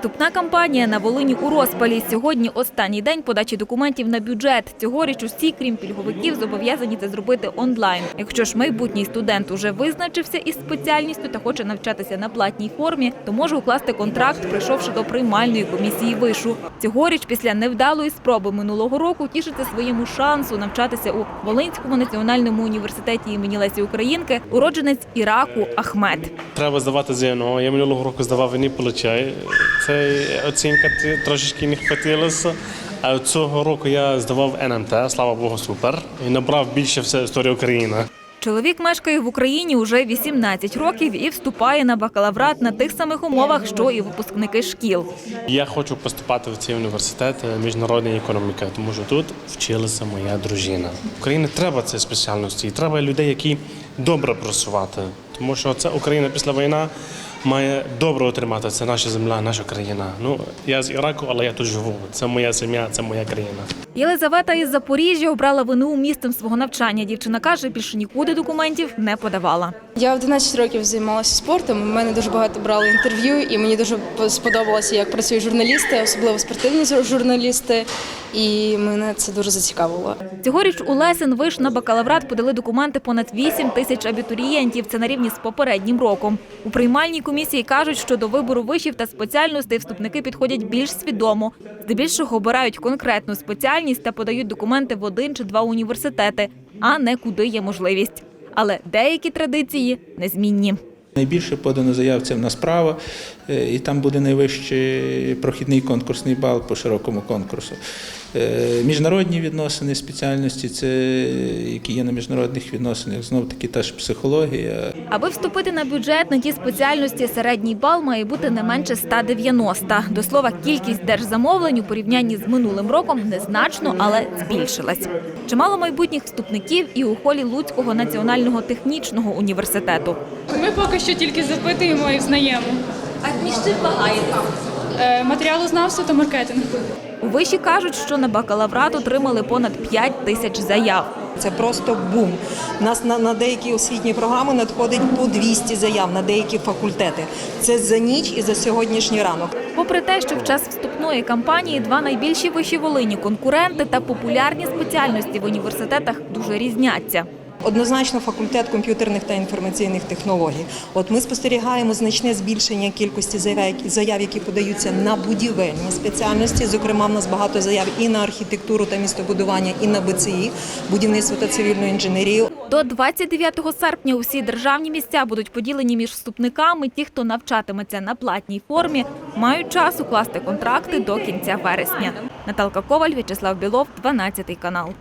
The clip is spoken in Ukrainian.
Вступна кампанія на Волині у розпалі. Сьогодні останній день подачі документів на бюджет. Цьогоріч усі, крім пільговиків, зобов'язані це зробити онлайн. Якщо ж майбутній студент уже визначився із спеціальністю та хоче навчатися на платній формі, то може укласти контракт, прийшовши до приймальної комісії вишу. Цьогоріч, після невдалої спроби минулого року, тішиться своєму шансу навчатися у Волинському національному університеті імені Лесі Українки, уродженець Іраку Ахмед. Треба здавати ЗНО. Я минулого року здавав і не получаю. Це оцінка трошечки не хватилося. А цього року я здавав НМТ, слава Богу, супер. І набрав більше все історії України. Чоловік мешкає в Україні уже 18 років і вступає на бакалаврат на тих самих умовах, що і випускники шкіл. Я хочу поступати в цей університет е, міжнародної економіки, тому що тут вчилася моя дружина. Україні треба цієї спеціальності, і треба людей, які добре працювати. Тому що це Україна після війни має добре отримати. Це наша земля, наша країна. Ну я з Іраку, але я тут живу. Це моя сім'я, це моя країна. Єлизавета із Запоріжжя обрала вину містом свого навчання. Дівчина каже, більше нікуди документів не подавала. Я в 11 років займалася спортом. У мене дуже багато брали інтерв'ю, і мені дуже сподобалося, як працюють журналісти, особливо спортивні журналісти. І мене це дуже зацікавило. Цьогоріч у Лесен виш на бакалаврат подали документи понад 8 тисяч абітурієнтів. Це на рівні з попереднім роком. У приймальній комісії кажуть, що до вибору вишів та спеціальностей вступники підходять більш свідомо. Здебільшого обирають конкретну спеціальність та подають документи в один чи два університети, а не куди є можливість. Але деякі традиції незмінні. Найбільше подано заявців на справа, е, і там буде найвищий прохідний конкурсний бал по широкому конкурсу. Е, Міжнародні відносини спеціальності, це які є на міжнародних відносинах, знов таки та ж психологія. Аби вступити на бюджет на ті спеціальності, середній бал має бути не менше 190. До слова, кількість держзамовлень у порівнянні з минулим роком незначно, але збільшилась. Чимало майбутніх вступників і у холі Луцького національного технічного університету. Ми поки що тільки запитуємо і взнаємо. А між чим вагаєте? Е, Матеріалознавство та маркетинг. У виші кажуть, що на бакалаврат отримали понад 5 тисяч заяв. Це просто бум. У нас на, на деякі освітні програми надходить по 200 заяв на деякі факультети. Це за ніч і за сьогоднішній ранок. Попри те, що в час вступної кампанії два найбільші виші Волині конкуренти та популярні спеціальності в університетах дуже різняться. Однозначно, факультет комп'ютерних та інформаційних технологій. От ми спостерігаємо значне збільшення кількості заяв, які подаються на будівельні спеціальності. Зокрема, в нас багато заяв і на архітектуру та містобудування, і на БЦІ, будівництво та цивільну інженерію. До 29 серпня усі державні місця будуть поділені між вступниками. Ті, хто навчатиметься на платній формі, мають час укласти контракти до кінця вересня. Наталка Коваль, В'ячеслав Білов, 12 канал.